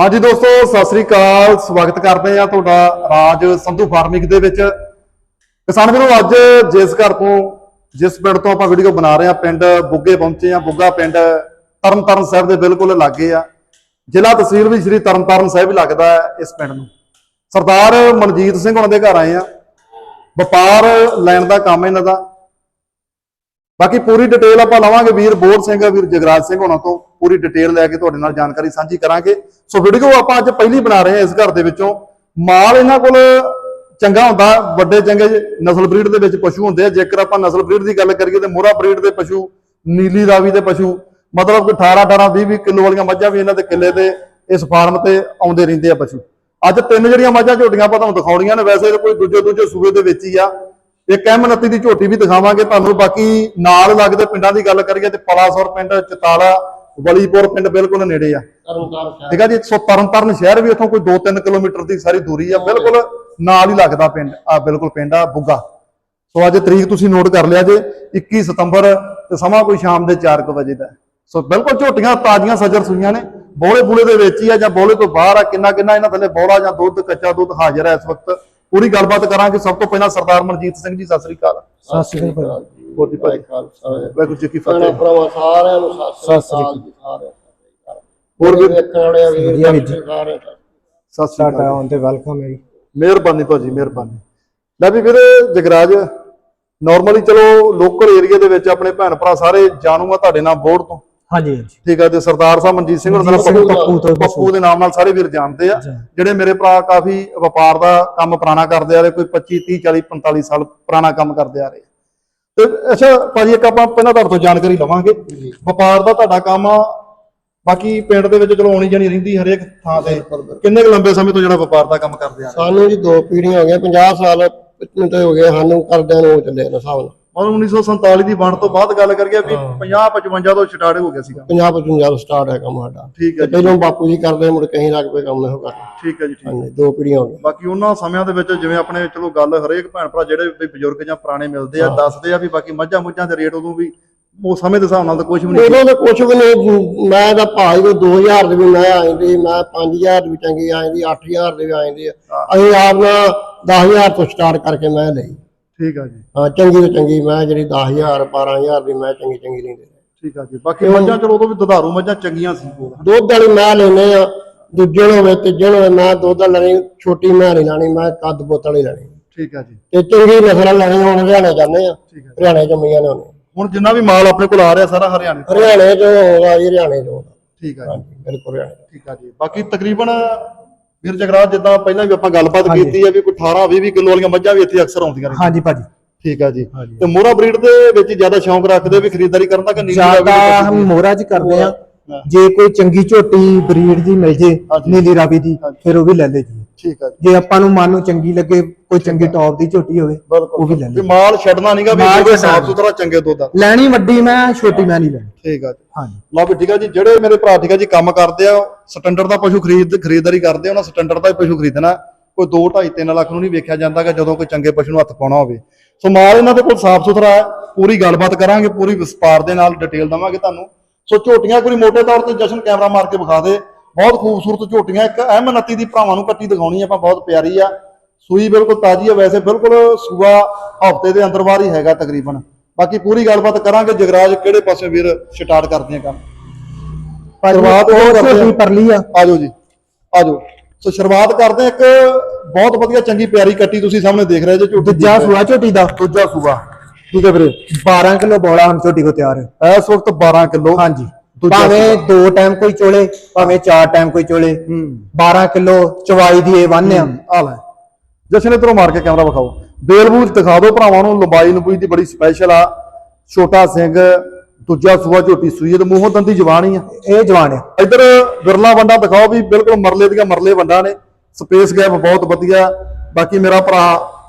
ਹਾਂਜੀ ਦੋਸਤੋ, ਸਤਿ ਸ੍ਰੀ ਅਕਾਲ। ਸਵਾਗਤ ਕਰਦੇ ਆ ਤੁਹਾਡਾ ਰਾਜ ਸੰਧੂ ਫਾਰਮਿੰਗ ਦੇ ਵਿੱਚ। ਕਿਸਾਨ ਵੀਰੋ, ਅੱਜ ਜਿਸ ਘਰ ਤੋਂ, ਜਿਸ ਪਿੰਡ ਤੋਂ ਆਪਾਂ ਵੀਡੀਓ ਬਣਾ ਰਹੇ ਆ ਪਿੰਡ ਬੁੱਗੇ ਪਹੁੰਚੇ ਆ ਬੁੱਗਾ ਪਿੰਡ ਤਰਨਤਾਰਨ ਸਾਹਿਬ ਦੇ ਬਿਲਕੁਲ ਲਾਗੇ ਆ। ਜ਼ਿਲ੍ਹਾ ਤਹਿਸੀਲ ਵੀ ਸ੍ਰੀ ਤਰਨਤਾਰਨ ਸਾਹਿਬ ਹੀ ਲੱਗਦਾ ਹੈ ਇਸ ਪਿੰਡ ਨੂੰ। ਸਰਦਾਰ ਮਨਜੀਤ ਸਿੰਘ ਉਹਨਾਂ ਦੇ ਘਰ ਆਏ ਆ ਵਪਾਰ ਲੈਣ ਦਾ ਕੰਮ ਇਹਨਾਂ ਦਾ। ਬਾਕੀ ਪੂਰੀ ਡਿਟੇਲ ਆਪਾਂ ਲਵਾਂਗੇ। ਵੀਰ ਬੋਰ ਸਿੰਘ, ਵੀਰ ਜਗਰਾਜ ਸਿੰਘ ਉਹਨਾਂ ਤੋਂ। ਪੂਰੀ ਡਿਟੇਲ ਲੈ ਕੇ ਤੁਹਾਡੇ ਨਾਲ ਜਾਣਕਾਰੀ ਸਾਂਝੀ ਕਰਾਂਗੇ। ਸੋ ਵੀਡੀਓ ਆਪਾਂ ਅੱਜ ਪਹਿਲੀ ਬਣਾ ਰਹੇ ਹਾਂ ਇਸ ਘਰ ਦੇ ਵਿੱਚੋਂ। ਮਾਲ ਇਹਨਾਂ ਕੋਲ ਚੰਗਾ ਹੁੰਦਾ, ਵੱਡੇ ਚੰਗੇ ਨਸਲ ਬਰੀਡ ਦੇ ਵਿੱਚ ਪਸ਼ੂ ਹੁੰਦੇ ਆ। ਜੇਕਰ ਆਪਾਂ ਨਸਲ ਬਰੀਡ ਦੀ ਗੱਲ ਕਰੀਏ ਤੇ ਮੋਰਾ ਬਰੀਡ ਦੇ ਪਸ਼ੂ, ਨੀਲੀ ਰਾਵੀ ਦੇ ਪਸ਼ੂ, ਮਤਲਬ ਕਿ 18 18 20 20 ਕਿਲੋ ਵਾਲੀਆਂ ਮੱਝਾਂ ਵੀ ਇਹਨਾਂ ਦੇ ਕਿੱਲੇ ਤੇ ਇਸ ਫਾਰਮ ਤੇ ਆਉਂਦੇ ਰਹਿੰਦੇ ਆ ਪਸ਼ੂ। ਅੱਜ ਤਿੰਨ ਜਿਹੜੀਆਂ ਮੱਝਾਂ ਝੋਟੀਆਂ ਆਪਾਂ ਤੁਹਾਨੂੰ ਦਿਖਾਉਣੀਆਂ ਨੇ, ਵੈਸੇ ਤਾਂ ਕੋਈ ਦੂਜੇ ਦੂਜੇ ਸੂਬੇ ਦੇ ਵਿੱਚ ਹੀ ਆ। ਇੱਕ ਅਹਿਮਨਤੀ ਦੀ ਝੋਟੀ ਵੀ ਦਿਖਾਵਾਂਗੇ ਤੁਹਾਨੂੰ, ਬਾਕੀ ਨਾਲ ਲੱਗਦੇ ਪਿੰਡਾਂ ਦੀ ਗੱਲ ਕਰੀਏ ਤੇ ਪਲਾਸੌਰ ਪਿੰਡ ਚਤਾਲਾ ਵਲੀਪੁਰ ਪਿੰਡ ਬਿਲਕੁਲ ਨੇੜੇ ਆ। ਤਰਨਤਾਰਨ ਠੀਕ ਆ ਜੀ ਸੋ ਤਰਨਤਾਰਨ ਸ਼ਹਿਰ ਵੀ ਇੱਥੋਂ ਕੋਈ 2-3 ਕਿਲੋਮੀਟਰ ਦੀ ਸਾਰੀ ਦੂਰੀ ਆ। ਬਿਲਕੁਲ ਨਾਲ ਹੀ ਲੱਗਦਾ ਪਿੰਡ। ਆ ਬਿਲਕੁਲ ਪਿੰਡ ਆ ਬੁੱਗਾ। ਸੋ ਅੱਜ ਤਰੀਕ ਤੁਸੀਂ ਨੋਟ ਕਰ ਲਿਆ ਜੇ 21 ਸਤੰਬਰ ਤੇ ਸਮਾਂ ਕੋਈ ਸ਼ਾਮ ਦੇ 4:00 ਵਜੇ ਦਾ। ਸੋ ਬਿਲਕੁਲ ਝੋਟੀਆਂ ਤਾਜ਼ੀਆਂ ਸੱਜਰ ਸੂਈਆਂ ਨੇ। ਬੋਲੇ ਬੂਲੇ ਦੇ ਵਿੱਚ ਹੀ ਆ ਜਾਂ ਬੋਲੇ ਤੋਂ ਬਾਹਰ ਆ ਕਿੰਨਾ ਕਿੰਨਾ ਇਹਨਾਂ ਥੱਲੇ ਬੋਲਾ ਜਾਂ ਦੁੱਧ ਕੱਚਾ ਦੁੱਧ ਹਾਜ਼ਰ ਹੈ ਇਸ ਵਕਤ। ਪੂਰੀ ਗੱਲਬਾਤ ਕਰਾਂਗੇ। ਸਭ ਤੋਂ ਪਹਿਲਾਂ ਸਰਦਾਰ ਮਨਜੀਤ ਸਿੰਘ ਜੀ ਸਤਿ ਸ੍ਰੀ ਅਕਾਲ। ਸਤਿ ਸ੍ਰੀ ਅਕਾਲ ਜੀ ਭਾਈ ਖਾਲਸਾ ਵਾਹਿਗੁਰੂ ਜੀ ਕੀ ਫਤਿਹ। ਭਰਾਵਾਂ ਸਾਰਿਆਂ ਨੂੰ ਸਤਿ ਸ੍ਰੀ ਸ੍ਰੀ ਅਕਾਲ ਹੋਰ ਵੀ ਵੇਖਣ ਵਾਲੇ ਵੀਰ ਜੀ। ਸਾਰਿਆਂ ਨੂੰ ਸਤਿ ਸ੍ਰੀ ਅਕਾਲ। ਆਉਣ ਤੇ ਵੈਲਕਮ ਹੈ ਜੀ। ਮਿਹਰਬਾਨੀ ਭਾਜੀ ਮਿਹਰਬਾਨੀ। ਲੈ ਵੀ ਵੀਰੇ ਜਗਰਾਜ ਨਾਰਮਲੀ ਚਲੋ ਲੋਕਲ ਏਰੀਆ ਦੇ ਵਿੱਚ ਆਪਣੇ ਭੈਣ ਭਰਾ ਸਾਰੇ ਜਾਣੂ ਆ ਤੁਹਾਡੇ ਨਾਲ ਬੋਰਡ ਤੋਂ। ਹਾਂਜੀ ਹਾਂਜੀ। ਠੀਕ ਆ ਤੇ ਸਰਦਾਰ ਸਾਹਿਬ ਮਨਜੀਤ ਸਿੰਘ ਉਹਨਾਂ ਸਿੰਘ ਪੱਪੂ ਤੋਂ ਪੱਪੂ ਦੇ ਨਾਮ ਨਾਲ ਸਾਰੇ ਵੀਰ ਜਾਣਦੇ ਆ। ਜਿਹੜੇ ਮੇਰੇ ਭਰਾ ਕਾਫੀ ਵਪਾਰ ਦਾ ਕੰਮ ਪੁਰਾਣਾ ਕਰਦੇ ਆ ਰਹੇ ਕੋਈ 25 30 40 45 ਸਾਲ ਪੁਰਾਣਾ ਕੰਮ ਕਰਦੇ ਆ ਰਹੇ ਤੇ ਅੱਛਾ ਭਾਜੀ ਇੱਕ ਆਪਾਂ ਪਹਿਲਾਂ ਤੁਹਾਡੇ ਤੋਂ ਜਾਣਕਾਰੀ ਲਵਾਂਗੇ। ਵਪਾਰ ਦਾ ਤੁਹਾਡਾ ਕੰਮ ਆ। ਬਾਕੀ ਪਿੰਡ ਦੇ ਵਿੱਚ ਚਲੋ ਆਉਣੀ ਜਾਣੀ ਰਹਿੰਦੀ ਹਰੇਕ ਥਾਂ ਤੇ। ਕਿੰਨੇ ਕੁ ਲੰਬੇ ਸਮੇਂ ਤੋਂ ਜਿਹੜਾ ਵਪਾਰ ਦਾ ਕੰਮ ਕਰਦੇ ਆ ਸਾਨੂੰ ਜੀ ਦੋ ਪੀੜ੍ਹੀਆਂ ਹੋ ਗਈਆਂ 50 ਸਾਲ ਤੇ ਹੋ ਗਏ ਸਾਨੂੰ ਕਰਦਿਆਂ ਨੂੰ ਚੱਲੇ ਨੇ ਹਿਸਾਬ ਨਾਲ। ਮਤਲਬ 1947 ਦੀ ਵੰਡ ਤੋਂ ਬਾਅਦ ਗੱਲ ਕਰੀਏ ਵੀ 50 55 ਤੋਂ ਸਟਾਰਟ ਹੋ ਗਿਆ ਸੀਗਾ। 50 55 ਤੋਂ ਸਟਾਰਟ ਹੈ ਕੰਮ ਸਾਡਾ। ਠੀਕ ਹੈ ਜੀ। ਪਹਿਲਾਂ ਬਾਪੂ ਜੀ ਕਰਦੇ ਮੁੜ ਕੇ ਅਸੀਂ ਲੱਗ ਪਏ ਕੰਮ ਇਹੋ ਕਰਨ ਠੀਕ ਹੈ ਜੀ ਠੀਕ ਹਾਂਜੀ ਦੋ ਪੀੜ੍ਹੀਆਂ ਹੋ ਗਈਆਂ। ਬਾਕੀ ਉਹਨਾਂ ਸਮਿਆਂ ਦੇ ਵਿੱਚ ਜਿਵੇਂ ਆਪਣੇ ਚਲੋ ਗੱਲ ਹਰੇਕ ਭੈਣ ਭਰਾ ਜਿਹੜੇ ਵੀ ਬਜ਼ੁਰਗ ਜਾਂ ਪੁਰਾਣੇ ਮਿਲਦੇ ਆ ਦੱਸਦੇ ਆ ਵੀ ਬਾਕੀ ਮੱਝਾਂ ਮੁੱਝਾਂ ਦੇ ਰੇਟ ਉਦੋਂ ਵੀ ਉਹ ਸਮੇਂ ਦੇ ਹਿਸਾਬ ਨਾਲ ਤਾਂ ਕੁਝ ਵੀ ਨਹੀਂ ਉਦੋਂ ਤਾਂ ਕੁਝ ਵੀ ਨਹੀਂ ਮੈਂ ਤਾਂ ਭਾਈ ਕੋ 2000 ਦੇ ਵੀ ਮੈਂ ਆਂਦੀ ਮੈਂ 5000 ਦੇ ਵੀ ਚੰਗੀ ਆਂਦੀ 8000 ਦੇ ਵੀ ਆਂਦੀ ਅਸੀਂ ਆਪ ਨਾ 10000 ਤੋਂ ਸਟਾਰਟ ਕਰਕੇ ਮੈਂ ਲਈ। ਠੀਕ ਆ ਜੀ। ਹਾਂ ਚੰਗੀ ਤੋਂ ਚੰਗੀ ਮੈਂ ਜਿਹੜੀ 10000 12000 ਦੀ ਮੈਂ ਚੰਗੀ ਚੰਗੀ ਲੈਂਦੇ ਠੀਕ ਆ ਜੀ। ਬਾਕੀ ਮੱਝਾਂ ਚਲੋ ਉਦੋਂ ਵੀ ਦੁਧਾਰੂ ਮੱਝਾਂ ਚੰਗੀਆਂ ਸੀ। ਦੁੱਧ ਵਾਲੀ ਮੈਂ ਲੈਨੇ ਆ ਦੂਜੇ ਨੂੰ ਹੋਵੇ ਨੂੰ ਹੋਵੇ ਮੈਂ ਦੁੱਧ ਲੈਣੀ ਛੋਟੀ ਮੈਂ ਨਹੀਂ ਲੈਣੀ ਮੈਂ ਕੱਦ ਬੋਤਲ ਹੀ ਲੈਣੀ। ਠੀਕ ਆ ਜੀ। ਤੇ ਚੰਗੀ ਨਸਲ ਲੈਣੀ ਹੁਣ ਹਰਿਆਣੇ ਜਾਂਦੇ ਆ ਹਰਿਆਣੇ ਜੰਮੀਆਂ ਨੇ ਉਹਨੇ ਹੁਣ ਜਿੰਨਾ ਵੀ ਮਾਲ ਆਪਣੇ ਕੋਲ ਆ ਰਿਹਾ ਸਾਰਾ ਹਰਿਆਣੇ ਤੋਂ। ਹਰਿਆਣੇ ਤੋਂ ਹੋਗਾ ਜੀ ਹਰਿਆਣੇ ਤੋਂ ਠੀਕ ਆ ਜੀ। ਬਿਲਕੁਲ ਹਰਿਆਣੇ ਤੋਂ। ਠੀਕ ਆ ਜੀ। ਬਾਕੀ ਤਕਰੀਬਨ ਵੀਰ ਜਗਰਾਜ ਜਿੱਦਾਂ ਪਹਿਲਾਂ ਵੀ ਆਪਾਂ ਗੱਲਬਾਤ ਕੀਤੀ ਆ ਵੀ ਕੋਈ 18 20 20 ਕਿਲੋ ਵਾਲੀਆਂ ਮੱਝਾਂ ਵੀ ਇੱਥੇ ਅਕਸਰ ਆਉਂਦੀਆਂ ਨੇ ਹਾਂਜੀ ਭਾਜੀ ਠੀਕ ਆ ਜੀ। ਤੇ ਮੋਰਾ ਬਰੀਡ ਦੇ ਵਿੱਚ ਜ਼ਿਆਦਾ ਸ਼ੌਂਕ ਰੱਖਦੇ ਵੀ ਖਰੀਦਦਾਰੀ ਕਰਨ ਦਾ ਕਿ ਨੀਲੀ ਰਾਵੀ ਜ਼ਿਆਦਾ ਹਮ? ਮੋਰਾ ਚ ਕਰਦੇ ਆ ਹਾਂ। ਜੇ ਕੋਈ ਚੰਗੀ ਝੋਟੀ ਬਰੀਡ ਦੀ ਮਿਲ ਜੇ। ਨੀਲੀ ਰਾਵੀ ਦੀ। ਫਿਰ ਉਹ ਵੀ ਲੈ ਲੈ ਜੀ ਠੀਕ ਆ ਜੀ ਜੇ ਆਪਾਂ ਨੂੰ ਮਨ ਨੂੰ ਚੰਗੀ ਲੱਗੇ ਕੋਈ ਚੰਗੀ ਟੌਪ ਦੀ ਝੋਟੀ ਹੋਵੇ ਉਹ ਵੀ ਲੈ ਵੀ ਲੈ ਮਾਲ ਛੱਡਣਾ ਨਹੀਂਗਾ ਵੀ ਮਾਲ ਹੋਵੇ ਛੱਡਣਾ ਸਾਫ਼ ਸੁਥਰਾ ਚੰਗੇ ਦੁੱਧ ਦਾ ਲੈਣੀ ਵੱਡੀ ਮੈਂ ਛੋਟੀ ਮੈਂ ਨਹੀਂ ਲੈਣੀ। ਠੀਕ ਆ ਜੀ। ਹਾਂਜੀ। ਲਓ ਵੀ ਠੀਕ ਆ ਜੀ ਜਿਹੜੇ ਮੇਰੇ ਭਰਾ ਠੀਕ ਆ ਜੀ ਕੰਮ ਕਰਦੇ ਆ ਸਟੈਂਡਰਡ ਦਾ ਪਸ਼ੂ ਖਰੀਦ ਖਰੀਦਦਾਰੀ ਕਰਦੇ ਆ ਉਹਨਾਂ ਸਟੈਂਡਰਡ ਦਾ ਹੀ ਪਸ਼ੂ ਖਰੀਦਣਾ। ਕੋਈ 2 2.5 3 ਲੱਖ ਨੂੰ ਨਹੀਂ ਵੇਖਿਆ ਜਾਂਦਾ ਕਿ ਜਦੋਂ ਕੋਈ ਚੰਗੇ ਪਸ਼ੂ ਨੂੰ ਹੱਥ ਪਾਉਣਾ ਹੋਵੇ। ਸੋ ਮਾਲ ਇਹਨਾਂ ਦੇ ਕੋਲ ਸਾਫ਼ ਸੁਥਰਾ ਹੈ ਪੂਰੀ ਗੱਲਬਾਤ ਕਰਾਂਗੇ ਪੂਰੀ ਵਿਸਪਾਰ ਦੇ ਨਾਲ ਡਿਟੇਲ ਦਵਾਂਗੇ ਤੁਹਾਨੂੰ। ਸੋ ਝੋਟੀਆਂ ਕੋਈ ਮੋਟੇ ਤੌਰ ਤੇ ਜਸ਼ਨ ਕੈਮਰਾ ਮਾਰ ਕੇ ਵਿਖਾ ਦੇ। ਬਹੁਤ ਖੂਬਸੂਰਤ ਝੋਟੀਆਂ ਇੱਕ ਅਹਿਮ ਨਤੀ ਦੀ ਭਰਾਵਾਂ ਨੂੰ ਕੱਟੀ ਦਿਖਾਉਣੀ ਆਪਾਂ ਬਹੁਤ ਪਿਆਰੀ ਆ। ਸੂਈ ਬਿਲਕੁਲ ਤਾਜ਼ੀ ਆ ਵੈਸੇ ਬਿਲਕੁਲ ਸੂਆ ਹਫ਼ਤੇ ਦੇ ਅੰਦਰ ਬਾਹਰ ਹੀ ਹੈਗਾ ਤਕਰੀਬਨ। ਬਾਕੀ ਪੂਰੀ ਗੱਲਬਾਤ ਕਰਾਂਗੇ ਜਗਰਾਜ ਕਿਹੜੇ ਪਾਸੇ ਵੀਰ ਸਟਾਰਟ ਕਰਦੇ ਆ ਕੰਮ? ਸ਼ੁਰੂਆਤ ਉਹ। ਝੋਟੀ ਪਰਲੀ ਆ। ਆਜੋ ਜੀ ਆਜੋ। ਸੋ ਸ਼ੁਰੂਆਤ ਕਰਦੇ ਹਾਂ ਇੱਕ ਬਹੁਤ ਵਧੀਆ ਚੰਗੀ ਪਿਆਰੀ ਕੱਟੀ ਤੁਸੀਂ ਸਾਹਮਣੇ ਦੇਖ ਰਹੇ ਜੇ ਝੋਟੀ ਦੂਜਾ ਸੂਆ ਝੋਟੀ ਦਾ। ਦੂਜਾ ਸੂਆ। ਠੀਕ ਹੈ ਵੀਰੇ 12 ਕਿਲੋ ਬੋਲਾ ਹੁਣ ਝੋਟੀ ਕੋ ਤਿਆਰ ਹੈ। ਇਸ ਵਕਤ 12 ਕਿਲੋ। ਹਾਂਜੀ। ਭਾਵੇਂ ਦੋ ਟਾਈਮ ਕੋਈ ਚੋਲੇ ਭਾਵੇਂ ਚਾਰ ਟਾਈਮ ਕੋਈ ਚੋਲੇ। ਹੂੰ। 12 ਕਿਲੋ ਚਵਾਈ ਦੀ ਇਹ ਵੰਨ ਆ। ਆ ਲੈ। ਜਸ਼ਨ ਇਧਰੋਂ ਮਾਰ ਕੇ ਕੈਮਰਾ ਵਿਖਾਓ। ਬੇਲਬੂਜ ਦਿਖਾ ਦਿਓ ਭਰਾਵਾਂ ਨੂੰ ਲੰਬਾਈ ਲੰਬੂਈ ਦੀ ਬੜੀ ਸਪੈਸ਼ਲ ਆ। ਛੋਟਾ ਸਿੰਘ ਦੂਜਾ ਸੂਆ ਝੋਟੀ ਸੂਈ ਤੇ ਮੂੰਹੋਂ ਦੰਦੀ ਜਵਾਨ ਹੀ ਆ। ਇਹ ਜਵਾਨ ਆ। ਇਧਰ ਵਿਰਲਾ ਵੰਡਾ ਦਿਖਾਓ ਵੀ ਬਿਲਕੁਲ ਮਰਲੇ ਦੀਆਂ ਮਰਲੇ ਵੰਡਾ ਨੇ। ਸਪੇਸ ਗੈਪ ਬਹੁਤ ਵਧੀਆ। ਬਾਕੀ ਮੇਰਾ ਭਰਾ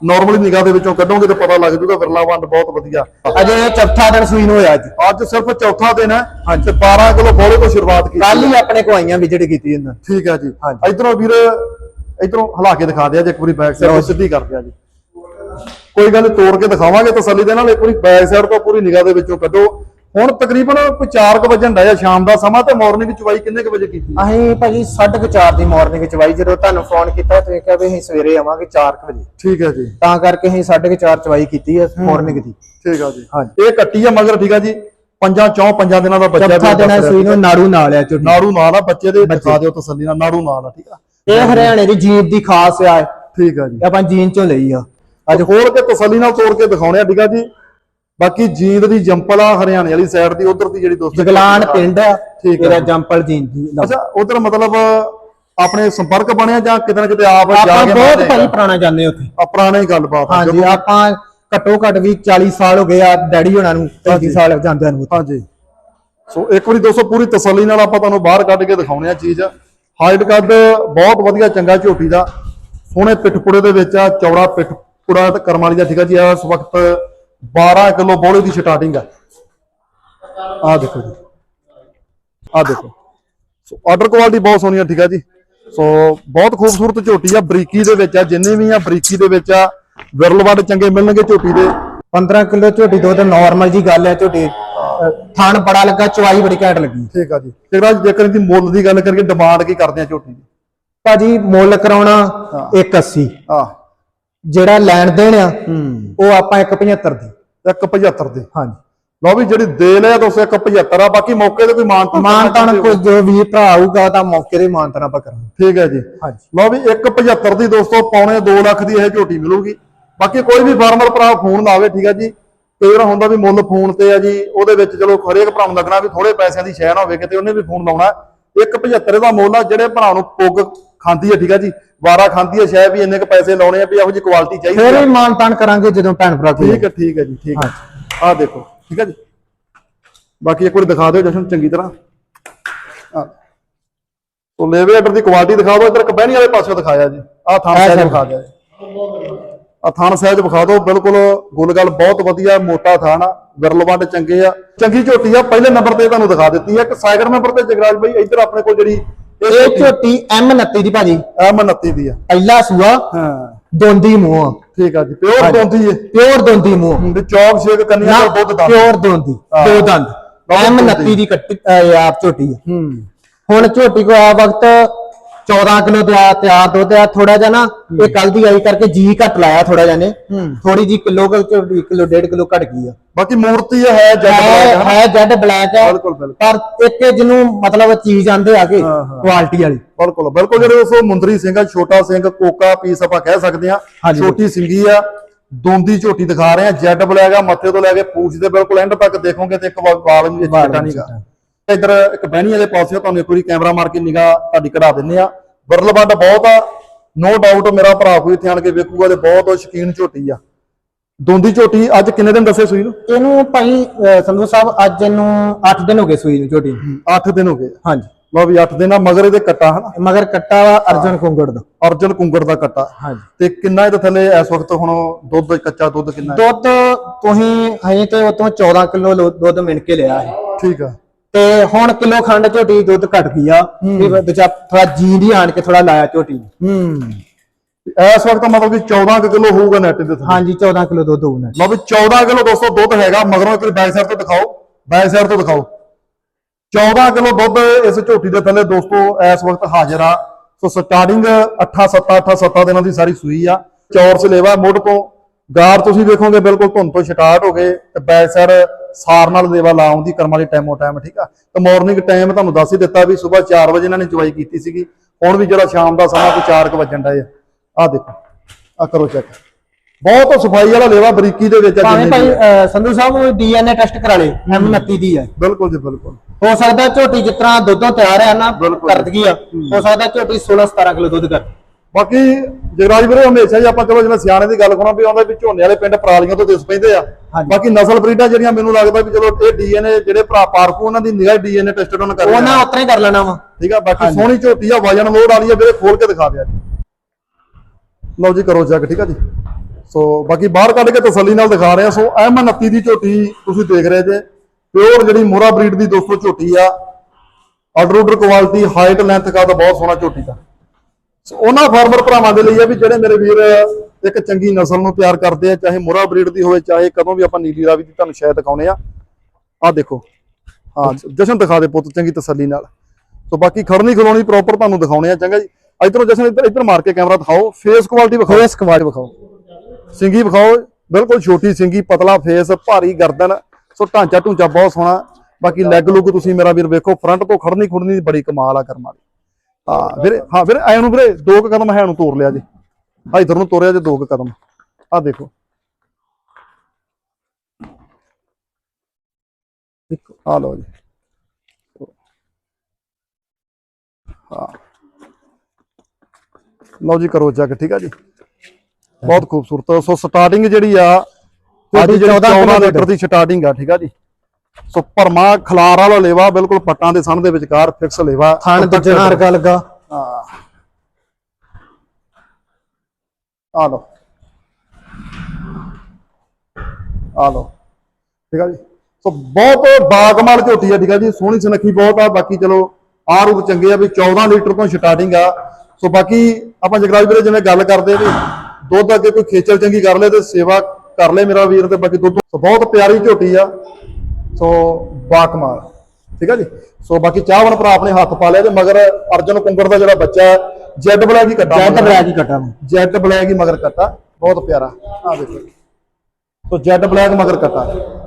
ਨਾਰਮਲੀ ਨਿਗਾਹ ਦੇ ਵਿੱਚੋਂ ਕੱਢੋਗੇ ਤਾਂ ਪਤਾ ਲੱਗ ਜੂਗਾ ਵਿਰਲਾ ਵੰਡ ਬਹੁਤ ਵਧੀਆ। ਅਜੇ ਇਹ ਚੌਥਾ ਦਿਨ ਸੂਈ ਨੂੰ ਹੋਇਆ ਅੱਜ। ਅੱਜ ਸਿਰਫ ਚੌਥਾ ਦਿਨ ਹੈ ਹਾਂਜੀ। ਤੇ 12 ਕਿਲੋ ਬੋਲੇ ਤੋਂ ਸ਼ੁਰੂਆਤ ਕੀਤੀ। ਕੱਲ ਹੀ ਆਪਣੇ ਕੋ ਆਈਆਂ ਵਿਜਿਟ ਕੀਤੀ ਇਹਨਾਂ ਠੀਕ ਹੈ ਜੀ। ਹਾਂਜੀ। ਇਧਰੋਂ ਵੀਰ ਇਧਰੋਂ ਹਲਾ ਕੇ ਦਿਖਾ ਦਿਆ ਜੇ ਇੱਕ ਵਾਰੀ ਬੈਕ ਸਾਈਡ ਤੋਂ ਸਿੱਧੀ ਕਰ ਦਿਆ ਜੀ। ਕੋਈ ਗੱਲ ਨੀ, ਤੋੜ ਕੇ ਦਿਖਾਵਾਂਗੇ ਤਸੱਲੀ ਦੇ ਨਾਲ ਇੱਕ ਵਾਰੀ ਬੈਕ ਸਾਈਡ ਤੋਂ ਪੂਰੀ ਨਿਗਾਹ ਦੇ ਵਿੱਚੋਂ ਕੱਢੋ। ਹੁਣ ਤਕਰੀਬਨ ਕੋਈ 4 ਵਜੇ ਡਾਇਆ ਸ਼ਾਮ ਦਾ ਸਮਾਂ ਤੇ ਮਾਰਨਿੰਗ ਚਵਾਈ ਕਿੰਨੇ ਕੁ ਵਜੇ ਕੀਤੀ? ਅਸੀਂ ਭਾਜੀ 4:30 ਦੀ ਮਾਰਨਿੰਗ ਚ ਬਾਈ ਜਦੋਂ ਤੁਹਾਨੂੰ ਫੋਨ ਕੀਤਾ ਤੁਸੀਂ ਕਿਹਾ ਵੀ ਅਸੀਂ ਸਵੇਰੇ ਆਵਾਂਗੇ 4 ਵਜੇ। ਠੀਕ ਹੈ ਜੀ। ਤਾਂ ਕਰਕੇ ਅਸੀਂ 4:30 ਚਵਾਈ ਕੀਤੀ ਹੈ ਮਾਰਨਿੰਗ ਦੀ। ਠੀਕ ਆ ਜੀ। ਹਾਂਜੀ। ਇਹ ਕੱਟੀ ਆ ਮਗਰ ਠੀਕ ਆ ਜੀ। ਪੰਜਾਂ ਚੌਂ ਪੰਜਾਂ ਦਿਨਾਂ ਦਾ ਬੱਚਾ ਚੌਥਾ ਵੀ ਦਿਨ ਸੂਈ ਨੂੰ ਨਾੜੂ ਨਾਲ ਆ ਨਾੜੂ ਨਾਲ ਆ ਬੱਚੇ ਦੇ ਦਿਖਾ ਦਿਓ ਤਸੱਲੀ ਨਾਲ ਨਾੜੂ ਨਾਲ ਆ ਠੀਕ ਆ। ਇਹ ਹਰਿਆਣੇ ਦੀ ਜੀਪ ਦੀ ਖਾਸ ਆ। ਠੀਕ ਆ ਜੀ। ਆਪਾਂ ਜੀਨ ਚੋਂ ਲਈ ਆ। ਅੱਜ ਖੋਲ ਕੇ ਤਸੱਲੀ ਨਾਲ ਤੋੜ ਕੇ ਦਿਖਾਉਣੇ ਆ ਠੀਕ ਜੀ। ਬਾਕੀ ਜੀਂਦ ਦੀ ਜੰਪਲ ਆ ਹਰਿਆਣੇ ਵਾਲੀ ਸਾਈਡ ਦੀ ਉਧਰ ਦੀ ਜਿਹੜੀ ਦੋਸਤੋ ਜਗਲਾਨ ਪਿੰਡ ਆ ਠੀਕ ਆ। ਜੰਪਲ ਜੀਨ ਦੀ। ਅੱਛਾ ਉਧਰ ਮਤਲਬ ਆਪਣੇ ਸੰਪਰਕ ਬਣਿਆ ਜਾਂ ਕਿਤੇ ਨਾ ਕਿਤੇ ਆਪ ਜਾ ਆਪਾਂ ਕੇ ਬਹੁਤ ਭਾਈ ਪੁਰਾਣਾ ਜਾਂਦੇ ਉੱਥੇ। ਆ ਪੁਰਾਣੀ ਗੱਲਬਾਤ ਹਾਂਜੀ ਜਦੋਂ- ਆਪਾਂ ਘੱਟੋ ਘੱਟ ਵੀ 40 ਸਾਲ ਹੋ ਗਏ ਆ ਡੈਡੀ ਹੋਣਾ ਨੂੰ 35 ਸਾਲ ਜਾਂਦਿਆਂ ਨੂੰ ਹਾਂਜੀ। ਸੋ ਇੱਕ ਵਾਰੀ ਦੋਸਤੋ ਪੂਰੀ ਤਸੱਲੀ ਨਾਲ ਆਪਾਂ ਤੁਹਾਨੂੰ ਬਾਹਰ ਕੱਢ ਕੇ ਦਿਖਾਉਣੇ ਆ ਚੀਜ਼। ਹਾਈਟ ਕੱਦ ਬਹੁਤ ਵਧੀਆ ਚੰਗਾ ਝੋਟੀ ਦਾ। ਸੋਹਣੇ ਪਿੱਠਪੁੜੇ ਦੇ ਵਿੱਚ ਆ, ਚੌੜਾ ਪਿੱਠਪੁੜਾ ਤੇ ਕਰਮ ਵਾਲੀ ਦਾ, ਠੀਕ ਆ ਜੀ, ਇਸ ਵਕਤ 12 ਕਿਲੋ ਬੋਲੇ ਦੀ ਸਟਾਰਟਿੰਗ ਆ। ਆ ਦੇਖੋ ਜੀ। ਆ ਦੇਖੋ। ਸੋ ਆਰਡਰ ਕੁਆਲਿਟੀ ਬਹੁਤ ਸੋਹਣੀ ਆ, ਠੀਕ ਆ ਜੀ। ਸੋ ਬਹੁਤ ਖੂਬਸੂਰਤ ਝੋਟੀ ਆ, ਬਰੀਕੀ ਦੇ ਵਿੱਚ ਆ, ਜਿੰਨੇ ਵੀ ਆ, ਬਰੀਕੀ ਦੇ ਵਿੱਚ ਆ। ਵਿਰਲ ਵੱਡ ਚੰਗੇ ਮਿਲਣਗੇ ਝੋਟੀ ਦੇ। 15 ਕਿਲੋ ਝੋਟੀ ਦੋ ਦੁੱਧ ਨਾਰਮਲ ਜੀ ਗੱਲ ਹੈ ਝੋਟੀ। ਥਣ ਬੜਾ ਲੱਗਾ ਚਵਾਈ ਬੜੀ ਘੈਂਟ ਲੱਗੀ। ਠੀਕ ਆ ਜੀ। ਜਿਹੜਾ ਜੇਕਰ ਇਹਦੀ ਮੁੱਲ ਦੀ ਗੱਲ ਕਰੀਏ ਡਿਮਾਂਡ ਕੀ ਕਰਦੇ ਆ ਝੋਟੀ ਦੀ? ਭਾਜੀ ਮੁੱਲ ਕਰਾਉਣਾ 180 ਆ ਜਿਹੜਾ ਲੈਣ ਦੇਣ ਆ ਉਹ ਆਪਾਂ 175 ਦੀ। 175 ਦੇ। ਹਾਂਜੀ। ਲਓ ਵੀ ਜਿਹੜੀ ਦੇ ਲਿਆ ਦੋਸਤੋ 175 ਆ। ਬਾਕੀ ਮੌਕੇ ਤੇ ਕੋਈ ਮਾਨ ਮਾਨਤਾਨ ਕੋਈ ਜੋ ਵੀ ਭਰਾ ਆਊਗਾ ਤਾਂ ਮੌਕੇ ਦੇ ਮਾਨਤਾਨ ਆਪਾਂ ਕਰਾਂਗੇ। ਠੀਕ ਹੈ ਜੀ। ਹਾਂਜੀ। ਲਓ ਵੀ 175 ਦੀ ਦੋਸਤੋ ਪੌਣੇ 2 ਲੱਖ ਦੀ ਇਹ ਝੋਟੀ ਮਿਲੂਗੀ। ਬਾਕੀ ਕੋਈ ਵੀ ਫਾਰਮਰ ਭਰਾ ਫੋਨ ਲਾਵੇ ਠੀਕ ਹੈ ਜੀ। ਕਈ ਵਾਰ ਹੁੰਦਾ ਵੀ ਮੁੱਲ ਫੋਨ ਤੇ ਆ ਜੀ ਉਹਦੇ ਵਿੱਚ ਚਲੋ ਹਰੇਕ ਭਰਾ ਨੂੰ ਲੱਗਣਾ ਵੀ ਥੋੜੇ ਪੈਸਿਆਂ ਦੀ ਸ਼ੈ ਨਾ ਹੋਵੇ ਕਿਤੇ ਉਹਨੇ ਵੀ ਫੋਨ ਲਾਉਣਾ। 175 ਦਾ ਮੁੱਲ ਆ ਜਿਹੜੇ ਭਰਾ ਨੂੰ ਪੁੱਗ ਖਾਂਦੀ ਹੈ ਠੀਕ ਹੈ ਜੀ ਵਾਰਾ ਖਾਂਦੀ ਹੈ ਸ਼ੈ ਵੀ ਇੰਨੇ ਕ ਪੈਸੇ ਲਾਉਣੇ ਆ ਵੀ ਇਹੋ ਜੀ ਕੁਆਲਿਟੀ ਚਾਹੀਦੀ ਫਿਰ ਆ ਵੀ ਮਾਨਤਾਨ ਕਰਾਂਗੇ ਜਦੋਂ ਭੈਣ ਭਰਾ ਕੋਈ ਠੀਕ ਹੈ ਠੀਕ ਹੈ ਜੀ ਠੀਕ ਹੈ ਆਹ ਦੇਖੋ ਠੀਕ ਹੈ ਜੀ। ਬਾਕੀ ਇੱਕ ਵਾਰੀ ਦਿਖਾ ਦਿਓ ਜਸ਼ਨ ਚੰਗੀ ਤਰ੍ਹਾਂ। ਆ ਤੋ ਲੇਵੇ ਆਰਡਰ ਦੀ ਕੁਆਲਿਟੀ ਦਿਖਾ ਦਿਓ ਇਧਰ ਕਬੈਣੀ ਵਾਲੇ ਪਾਸੇ ਦਿਖਾਇਆ ਜੀ। ਆਹ ਸਾਈਜ਼ side। ਦਿਖਾ ਦਿਓ ਜੀ। ਆ ਥਾਨ ਸਾਈਜ਼ ਵਿਖਾ ਦਿਓ ਬਿਲਕੁਲ ਗੁੱਲਗਲ ਬਹੁਤ ਵਧੀਆ ਮੋਟਾ ਥਾਨ ਆ ਵਿਰਲਵੰਡ ਚੰਗੇ ਆ। ਚੰਗੀ ਝੋਟੀ ਆ ਪਹਿਲੇ ਨੰਬਰ ਤੇ ਤੁਹਾਨੂੰ ਦਿਖਾ ਦਿੱਤੀ ਆ ਇੱਕ ਸੈਕਿੰਡ ਨੰਬਰ ਤੇ ਜਗਰਾਜ ਬਾਈ ਇੱਧਰ ਆਪਣੇ ਕੋਲ ਜਿਹੜੀ ਇਹ ਝੋਟੀ M29 ਦੀ ਭਾਜੀ। ਐਮ 29 ਦੀ ਆ। ਪਹਿਲਾ ਸੂਆ ਹਾਂ। ਦੋਂਦੀ ਮੂੰਹ। ਠੀਕ ਆ ਜੀ ਪਿਓਰ ਦੋਂਦੀ ਏ। ਪਿਓਰ ਦੋਂਦੀ ਮੂੰਹ। ਤੇ ਚੌਕ ਛੇਕ ਕੰਨੀਆਂ ਦਾ ਦੁੱਧ ਦਾ ਪਿਓਰ ਦੋਂਦੀ। ਦੋ ਦੰਦ। ਬਹੁਤ M29 ਦੋਂਦੀ। ਦੀ ਕੱਟੀ ਆਪ ਝੋਟੀ ਆ। ਹੂੰ। ਹੁਣ ਝੋਟੀ ਕੋ ਆ ਵਕਤ 14 ਕਿਲੋ ਤੇ ਆ ਤਿਆਰ ਦੁੱਧ ਆ ਥੋੜਾ ਜਿਹਾ ਨਾ ਇਹ ਕੱਲ ਦੀ ਆਈ ਕਰਕੇ ਜੀ ਘੱਟ ਲਾਇਆ ਥੋੜਾ ਜਿਹਾ ਨੇ। ਥੋੜੀ ਜੀ ਕਿਲੋ ਕਿਲੋ ਡੇਢ ਕਿਲੋ ਘਟ ਗਈ ਆ। ਬਾਕੀ ਮੂਰਤੀ ਹੈ ਜੱਟ ਬਲੈਕ ਹੈ ਜੈਡ ਬਲੈਕ ਹੈ ਪਰ ਇੱਕ ਜਿਹਨੂੰ ਮਤਲਬ ਚੀਜ਼ ਆਂਦੇ ਆਗੇ। ਕੁਆਲਿਟੀ ਵਾਲੀ। ਬਿਲਕੁਲ ਬਿਲਕੁਲ ਜਿਹੜੇ ਉਸ ਮੁੰਦਰੀ ਸਿੰਘ ਆ ਛੋਟਾ ਸਿੰਘ ਕੋਕਾ ਪੀਸ ਆਪਾਂ ਕਹਿ ਸਕਦੇ ਆ। ਛੋਟੀ ਸਿੰਗੀ ਆ ਦੋਂਦੀ ਝੋਟੀ ਦਿਖਾ ਰਹੇ ਆ ਜੈਡ ਬਲੈਕ ਆ ਮੱਥੇ ਤੋਂ ਲੈ ਕੇ ਪੂਛ ਦੇ ਬਿਲਕੁਲ ਐਂਡ ਤੱਕ ਦੇਖੋਗੇ ਤੇ ਇੱਕ ਵਾਲ ਵੀ ਚਿੱਟਾ ਨਹੀਂਗਾ। ਇਧਰ ਇੱਕ ਬਹਿਣੀਆਂ ਦੇ ਪਾਸੇ ਤੁਹਾਨੂੰ ਇੱਕ ਵਾਰੀ ਕੈਮਰਾ ਮਾਰ ਕੇ ਨਿਗਾਹ ਤੁਹਾਡੀ ਕਢਾ ਦਿੰਨੇ ਆ। ਬਰਲਬੱਡ ਬਹੁਤ ਆ। ਨੋ ਡਾਊਟ ਮੇਰਾ ਭਰਾ ਕੋਈ ਇੱਥੇ ਆਣ ਕੇ ਵੇਖੂਗਾ ਤੇ ਬਹੁਤ ਸ਼ਕੀਨ ਝੋਟੀ ਆ। ਦੋਂਦੀ ਝੋਟੀ ਅੱਜ ਕਿੰਨੇ ਦਿਨ ਦੱਸੇ ਸੂਈ ਨੂੰ? ਇਹਨੂੰ ਭਾਈ ਅਹ ਸੰਧੂ ਸਾਹਿਬ ਅੱਜ ਇਹਨੂੰ 8 ਦਿਨ ਹੋ ਗਏ ਸੂਈ ਨੂੰ ਝੋਟੀ ਨੂੰ। 8 ਦਿਨ ਹੋ ਗਏ। ਹਾਂਜੀ। ਲਓ ਵੀ 8 ਦਿਨ ਆ ਮਗਰ ਇਹਦੇ ਕੱਟਾ ਹਨਾ? ਮਗਰ ਕੱਟਾ ਵਾ ਅਰਜਨ ਕੁੰਗੜ ਦਾ। ਅਰਜਨ ਕੁੰਗੜ ਦਾ ਕੱਟਾ। ਹਾਂਜੀ। ਤੇ ਕਿੰਨਾ ਇਹਦੇ ਥੱਲੇ ਇਸ ਵਕਤ ਹੁਣ ਦੁੱਧ ਕੱਚਾ ਦੁੱਧ ਕਿੰਨਾ ਹੈ? ਦੁੱਧ ਤੁਸੀਂ ਹਜੇ ਤੇ ਉਤੋਂ 14 ਕਿਲੋ ਦੁੱਧ ਮਿਣ ਕੇ ਲਿਆ ਹੈ। ਠੀਕ ਆ। ਤੇ ਹੁਣ ਕਿਲੋ ਖੰਡ ਝੋਟੀ ਦੁੱਧ ਘਟ ਗਈ ਆ। ਵੀ ਦੂਜਾ ਥੋੜਾ ਜੀਂਦੀ ਆਣ ਕੇ ਥੋੜਾ ਲਾਇਆ ਝੋਟੀ। ਨੂੰ। ਹੂੰ। ਇਸ ਵਕਤ ਮਤਲਬ ਕਿ 14 ਕਿਲੋ ਹੋਊਗਾ ਨੈਟ ਦੇ ਥੱਲੇ। ਹਾਂਜੀ 14 ਕਿਲੋ ਦੁੱਧ ਹੋਣਾ ਲਓ ਵੀ 14 ਕਿਲੋ ਦੋਸਤੋ ਦੁੱਧ ਹੈਗਾ ਮਗਰੋਂ ਇੱਕ ਬੈਕ ਸਾਈਡ ਤੋਂ ਦਿਖਾਓ। ਬੈਕ ਸਾਈਡ ਤੋਂ ਦਿਖਾਓ। 14 ਕਿਲੋ ਦੁੱਧ ਇਸ ਝੋਟੀ ਦੇ ਥੱਲੇ ਦੋਸਤੋ ਇਸ ਵਕਤ ਹਾਜ਼ਰ ਆ। ਸੋ ਸਟਾਰਟਿੰਗ 8 7 8 7 ਦਿਨਾਂ ਦੀ ਸਾਰੀ ਸੂਈ ਆ। ਚੌਰ ਸਲੇਵਾ ਮੁੱਢ ਤੋਂ ਗਾਰ ਤੁਸੀਂ ਵੇਖੋਗੇ ਬਿਲਕੁਲ ਧੁੰਨ ਤੋਂ ਸਟਾਰਟ ਹੋ ਗਏ ਤੇ ਬੈਕ ਸਾਈਡ ਸਾਰ ਨਾਲ ਦੇਵਾ ਲਾਉਂਦੀ ਕਰਮ ਵਾਲੀ ਟਾਈਮੋ ਟਾਈਮ ਠੀਕ ਆ? ਤੇ ਮਾਰਨਿੰਗ ਟਾਈਮ ਤੁਹਾਨੂੰ ਦੱਸ ਹੀ ਦਿੱਤਾ ਵੀ ਸਵੇਰ 4 ਵਜੇ ਇਹਨਾਂ ਨੇ ਚਵਾਈ ਕੀਤੀ ਸੀਗੀ। ਹੁਣ ਵੀ ਜਿਹੜਾ ਸ਼ਾਮ ਦਾ ਸਮਾਂ ਕੋਈ 4 ਵਜਣ ਦਾ ਆ। ਆ ਦੇਖੋ ਆ ਕਰੋ ਚੈੱਕ ਬਹੁਤ ਸਫ਼ਾਈ ਵਾਲਾ ਲੇਵਾ ਬਰੀਕੀ ਦੇ ਵਿੱਚ ਆ ਭਾਵੇਂ ਭਾਈ ਸੰਧੂ ਸਾਹਿਬ ਡੀਐਨਏ ਟੈਸਟ ਕਰਾ ਲੇ M29 ਦੀ ਹੈ ਬਿਲਕੁਲ ਜੀ ਬਿਲਕੁਲ। ਹੋ ਸਕਦਾ ਝੋਟੀ ਜਿਸ ਤਰ੍ਹਾਂ ਦੁੱਧੋਂ ਤਿਆਰ ਹੈ ਨਾ ਬਿਲਕੁਲ। ਕਰ ਦਗੀ ਆ। ਹੋ ਸਕਦਾ ਝੋਟੀ 16 17 ਕਿਲੋ ਦੁੱਧ ਕਰ। ਬਾਕੀ ਜਗਰਾਜ ਵੀਰੇ ਹਮੇਸ਼ਾ ਹੀ ਆਪਾਂ ਚਲੋ ਜਿਵੇਂ ਸਿਆਣੇ ਦੀ ਗੱਲ ਕਰਨਾ ਵੀ ਆਉਂਦਾ ਵੀ ਝੋਨੇ ਵਾਲੇ ਪਿੰਡ ਪਰਾਲੀਆਂ ਤੋਂ ਦਿਸ ਪੈਂਦੇ ਆ। ਬਾਕੀ ਨਸਲ ਬਰੀਡਾਂ ਜਿਹੜੀਆਂ ਮੈਨੂੰ ਲੱਗਦਾ ਵੀ ਚਲੋ ਇਹ ਡੀਐਨਏ ਜਿਹੜੇ ਭਰਾ ਪਾਰਕੂ ਉਹਨਾਂ ਦੀ ਨਿਗਾਹ ਡੀਐਨਏ ਟੈਸਟ ਉਹਨਾਂ ਕਰ ਉਹਨਾਂ ਉਤਰਾ ਕਰ ਲੈਣਾ ਵਾ। ਠੀਕ ਆ ਬਾਕੀ ਸੋਹਣੀ ਝੋਟੀ ਆ ਵਜਨ ਲੋਡ ਵਾਲੀ ਆ ਵੀਰੇ ਖੋਲ ਕੇ ਦਿਖਾ ਦਿਆ ਜੀ। ਲਓ ਜੀ ਕਰੋ ਚੈੱਕ ਠੀਕ ਆ ਜੀ। ਸੋ ਬਾਕੀ ਬਾਹਰ ਕੱਢ ਕੇ ਤਸੱਲੀ ਨਾਲ ਦਿਖਾ ਰਹੇ ਆ। ਸੋ ਐਮ 29 ਦੀ ਝੋਟੀ ਤੁਸੀਂ ਦੇਖ ਰਹੇ ਜੇ ਪਿਓਰ ਜਿਹੜੀ ਮੋਰਾ ਬਰੀਡ ਦੀ ਦੋਸਤੋ ਝੋਟੀ ਆ। Order order quality height length ਕਾ ਤਾਂ ਬਹੁਤ ਸੋਹਣਾ ਝੋਟੀ ਦਾ। ਸੋ ਉਹਨਾਂ ਫਾਰਮਰ ਭਰਾਵਾਂ ਦੇ ਲਈ ਆ ਵੀ ਜਿਹੜੇ ਮੇਰੇ ਵੀਰ ਇੱਕ ਚੰਗੀ ਨਸਲ ਨੂੰ ਤਿਆਰ ਕਰਦੇ ਆ ਚਾਹੇ ਮੋਰਾ ਬਰੀਡ ਦੀ ਹੋਵੇ ਚਾਹੇ ਕਦੋਂ ਵੀ ਆਪਾਂ ਨੀਲੀ ਰਾਵੀ ਦੀ ਤੁਹਾਨੂੰ ਸ਼ਾਇਦ ਦਿਖਾਉਨੇ ਆ। ਆ ਦੇਖੋ। ਹਾਂ ਜਸ਼ਨ ਦਿਖਾ ਦੇ ਪੁੱਤ ਚੰਗੀ ਤਸੱਲੀ ਨਾਲ। ਸੋ ਬਾਕੀ ਖੜਨੀ ਖਲੋਣੀ ਪ੍ਰੋਪਰ ਤੁਹਾਨੂੰ ਦਿਖਾਉਣੇ ਆ ਚੰਗਾ ਜੀ। ਇਧਰੋਂ ਜਸ਼ਨ ਇੱਧਰ ਇੱਧਰ ਮਾਰ ਕੇ ਕੈਮਰਾ ਦਿਖਾਓ। ਫੇਸ ਕੁਆਲਿਟੀ ਵਿਖਾਓ। ਫੇਸ ਕੁਆਲਿਟੀ ਵਿਖਾਓ। ਸਿੰਗੀ ਵਿਖਾਓ। ਬਿਲਕੁਲ ਛੋਟੀ ਸਿੰਗੀ ਪਤਲਾ ਫੇਸ ਭਾਰੀ ਗਰਦਨ। ਸੋ ਢਾਂਚਾ ਢੂੰਚਾ ਬਹੁਤ ਸੋਹਣਾ। ਬਾਕੀ ਲੈਗ ਲੁੱਕ ਤੁਸੀਂ ਮੇਰਾ ਵੀਰ ਵੇਖੋ ਫਰੰਟ ਤੋਂ ਖੜਨੀ ਖੁੜਨੀ ਦੀ ਬੜੀ ਕਮਾਲ ਆ ਕਰਮ ਵਾਲੀ। ਹਾਂ ਵੀਰੇ ਹਾਂ ਵੀਰੇ ਐ ਨੂੰ ਵੀਰੇ ਦੋ ਕੁ ਕਦਮ ਹੈ ਨੂੰ ਤੋਰ ਲਿਆ ਜੀ। ਆ ਇਧਰ ਨੂੰ ਤੋਰਿਆ ਜੇ ਦੋ ਕੁ ਕਦਮ। ਆ ਦੇਖੋ। ਆ ਲਓ ਜੀ। ਹਾਂ। ਲਓ ਜੀ ਕਰੋ ਚੈੱਕ ਠੀਕ ਆ ਜੀ। ਬਹੁਤ ਖੂਬਸੂਰਤ। ਸੋ ਸਟਾਰਟਿੰਗ ਜਿਹੜੀ ਆ ਅੱਜ ਜਿਹੜੀ 14 ਲੀਟਰ ਦੀ ਸਟਾਰਟਿੰਗ ਆ ਠੀਕ ਆ ਜੀ। ਸੋ ਭਰਮਾ ਖਲਾਰ ਵਾਲਾ ਲੇਵਾ ਬਿਲਕੁਲ ਪੱਟਾਂ ਦੇ ਸਣ ਦੇ ਵਿਚਕਾਰ ਫਿਕਸ ਲੇਵਾ। ਥਣ ਦੂਜਾ ਵਰਗਾ ਲੱਗਾ ਆ। ਆ ਲਓ। ਆ ਲਓ। ਠੀਕ ਆ ਜੀ। ਸੋ ਬਹੁਤ ਬਾਗਮਾਲ ਝੋਟੀ ਆ ਠੀਕ ਆ ਜੀ। ਸੋਹਣੀ ਸੁਨੱਖੀ ਬਹੁਤ ਆ। ਬਾਕੀ ਚਲੋ ਆਹ ਰੂਪ ਚੰਗੇ ਆ ਵੀ 14 ਲੀਟਰ ਤੋਂ ਸਟਾਰਟਿੰਗ ਆ। ਸੋ ਬਾਕੀ ਆਪਾਂ ਜਗਰਾਜ ਵੀਰੇ ਜਿਵੇਂ ਗੱਲ ਕਰਦੇ ਵੀ ਦੁੱਧ ਅੱਗੇ ਕੋਈ ਖੇਚਲ ਚੰਗੀ ਕਰ ਲੇ ਤੇ ਸੇਵਾ ਕਰ ਲੇ ਮੇਰਾ ਵੀਰ ਤੇ ਬਾਕੀ ਦੁੱਧ। ਬਹੁਤ ਪਿਆਰੀ ਝੋਟੀ ਆ। ਸੋ ਬਾਕਮਾਲ ਠੀਕ ਆ ਜੀ? ਸੋ ਬਾਕੀ ਚਾਹਵਨ ਭਰਾ ਆਪਣੇ ਹੱਥ ਪਾ ਲਿਆ ਤੇ ਮਗਰ ਅਰਜਨ ਕੁੰਗੜ ਦਾ ਜਿਹੜਾ ਬੱਚਾ ਹੈ ਜੈਡ ਬਲੈਕ ਹੀ ਕੱਟਾ ਜੈਟ ਬਲੈਕ ਹੀ ਕਟਾ। ਜੈਡ ਬਲੈਕ ਹੀ ਮਗਰ ਕੱਟਾ। ਬਹੁਤ ਪਿਆਰਾ। ਆ ਦੇਖੋ। ਸੋ ਜੈਡ ਬਲੈਕ ਮਗਰ ਕੱਟਾ।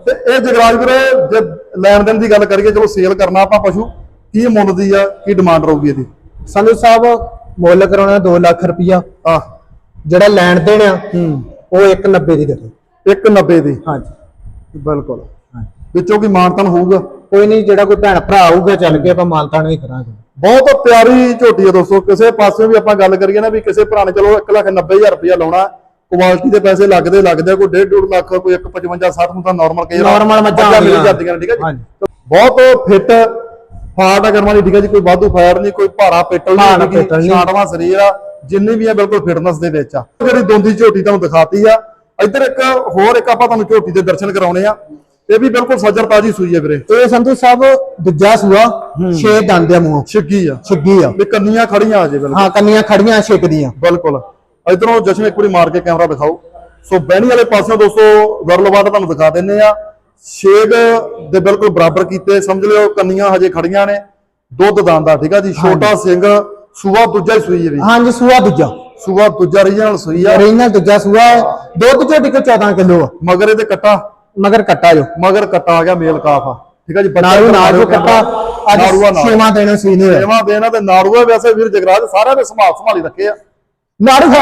ਤੇ ਇਹ ਜਗਰਾਜ ਵੀਰੇ ਜੇ ਲੈਣ ਦੇਣ ਦੀ ਗੱਲ ਕਰੀਏ ਚਲੋ ਸੇਲ ਕਰਨਾ ਆਪਾਂ ਪਸ਼ੂ ਕੀ ਮੁੱਲ ਦੀ ਆ ਕੀ ਡਿਮਾਂਡ ਰਹੂਗੀ ਇਹਦੀ? ਸੰਧੂ ਸਾਹਿਬ ਮੁੱਲ ਕਰਾਉਣਾ 2 ਲੱਖ ਰੁਪਇਆ ਆ ਜਿਹੜਾ ਲੈਣ ਦੇਣ ਆ ਉਹ 190 ਦੀ ਦੇ ਦਿਓ। 190 ਦੀ। ਹਾਂਜੀ। ਬਿਲਕੁਲ। ਵਿੱਚੋਂ ਕੀ ਮਾਨਤਨ ਹੋਊਗਾ? ਕੋਈ ਨਹੀਂ ਜਿਹੜਾ ਕੋਈ ਭੈਣ ਭਰਾ ਆਊਗਾ ਚੱਲ ਕੇ ਆਪਾਂ ਮਾਨਤਾਨ ਵੀ ਕਰਾਂਗੇ। ਬਹੁਤ ਪਿਆਰੀ ਝੋਟੀ ਹੈ ਦੋਸਤੋ। ਕਿਸੇ ਪਾਸੇ ਵੀ ਆਪਾਂ ਗੱਲ ਕਰੀਏ ਨਾ ਵੀ ਕਿਸੇ ਭਰਾ ਨੇ ਚਲੋ 1 ਲੱਖ 90 ਰੁਪਇਆ ਲਾਉਣਾ ਕੁਆਲਿਟੀ ਦੇ ਪੈਸੇ ਲੱਗਦੇ ਲੱਗਦੇ ਆ, ਕੋਈ 1.5 ਲੱਖ ਕੋਈ 155 60 ਨੂੰ ਤਾਂ ਨਾਰਮਲ ਕਈ Normal ਮੱਝਾਂ ਮਿਲ। ਜਾਂਦੀਆਂ ਠੀਕ ਹੈ ਜੀ। ਬਹੁਤ ਫਿੱਟ ਫਾਟ ਅਗਰ ਮਾਰੀ ਠੀਕ ਹੈ ਜੀ? ਕੋਈ ਵਾਧੂ ਫਾਇਰ ਨਹੀਂ ਕੋਈ ਭਾਰਾ ਪੇਟਲ ਨਹੀਂ। ਛਾਂਟਵਾ ਸਰੀਰ ਆ ਜਿੰਨੀ ਵੀ ਆ ਬਿਲਕੁਲ ਫਿਟਨੈਸ ਦੇ ਵਿੱਚ ਆ। ਜਿਹੜੀ ਦੋਂਦੀ ਝੋਟੀ ਤੁਹਾਨੂੰ ਦਿਖਾਤੀ ਆ ਇੱਧਰ ਇੱਕ ਹੋਰ ਇੱਕ ਆਪਾਂ ਤੁਹਾਨੂੰ ਝੋਟੀ ਦੇ ਦਰਸ਼ਨ ਕਰਾਉਣੇ ਆ। ਇਹ ਵੀ ਬਿਲਕੁਲ ਸੱਜਰ ਤਾਜੀ ਸੂਈ ਹੈ ਵੀਰੇ। ਇਹ ਸੰਧੂ ਸਾਹਿਬ ਦੂਜਾ ਸੂਆ ਛੇ ਦੰਦ ਆ ਮੂੰਹੋਂ। ਛਿੱਗੀ ਆ। ਛਿੱਗੀ ਆ। ਵੀ ਕੰਨੀਆਂ ਖੜੀਆਂ ਆ ਜੇ ਬਿਲਕੁਲ। ਹਾਂ ਕੰਨੀਆਂ ਖੜੀਆਂ ਛਿੱਕਦੀਆਂ। ਬਿਲਕੁਲ। ਇਧਰੋਂ ਜਸ਼ਨ ਇੱਕ ਵਾਰੀ ਮਾਰ ਕੇ ਕੈਮਰਾ ਦਿਖਾਓ। ਸੋ ਬਹਿਣੀ ਵਾਲੇ ਪਾਸਿਓਂ ਦੋਸਤੋ ਵਰਲਵਾਦ ਤੁਹਾਨੂੰ ਦਿਖਾ ਦਿੰਨੇ ਆ। ਛੇਗ ਦੇ ਬਿਲਕੁਲ ਬਰਾਬਰ ਕੀਤੇ। ਸਮਝ ਲਿਓ ਕੰਨੀਆਂ ਹਜੇ ਖੜੀਆਂ ਨੇ। ਦੁੱਧ ਦਾਂਦਾ ਠੀਕ ਆ ਜੀ? ਛੋਟਾ ਸਿੰਘ ਸੂਆ ਦੂਜਾ ਹੀ ਸੂਈ ਹੈ ਵੀ ਹਾਂਜੀ ਸੂਆ ਦੂਜਾ। ਸੂਆ ਦੂਜਾ ਰੀਜਨਲ ਸੂਈ ਆ। ਓਰੀਜਨਲ ਦੂਜਾ ਸੂਆ। ਦੁੱਧ ਝੋਟੀ ਕੋ 14 ਕਿਲੋ ਆ। ਮਗਰ ਇਹਦੇ ਕੱਟਾ। ਮਗਰ ਕੱਟਾ ਜੋ। ਮਗਰ ਕੱਟਾ ਆ ਗਿਆ ਮੇਲ ਕਾਫ ਆ। ਠੀਕ ਆ ਜੀ ਨਾਰੂ ਕੈਮਰਾ। ਕੱਟਾ। ਅੱਜ ਛੇਵਾਂ ਦਿਨ ਸੀ ਨੇ ਛੇਵਾਂ ਦੇਣਾ ਤੇ ਨਾਰੂਆ ਵੈਸੇ ਵੀਰ ਜਗਰਾਜ ਸਾਰਿਆਂ ਦੇ ਸੰਭਾਲ ਸੰਭਾਲੀ ਰੱਖੇ ਆ। ਨਾਰੂ ਹੈ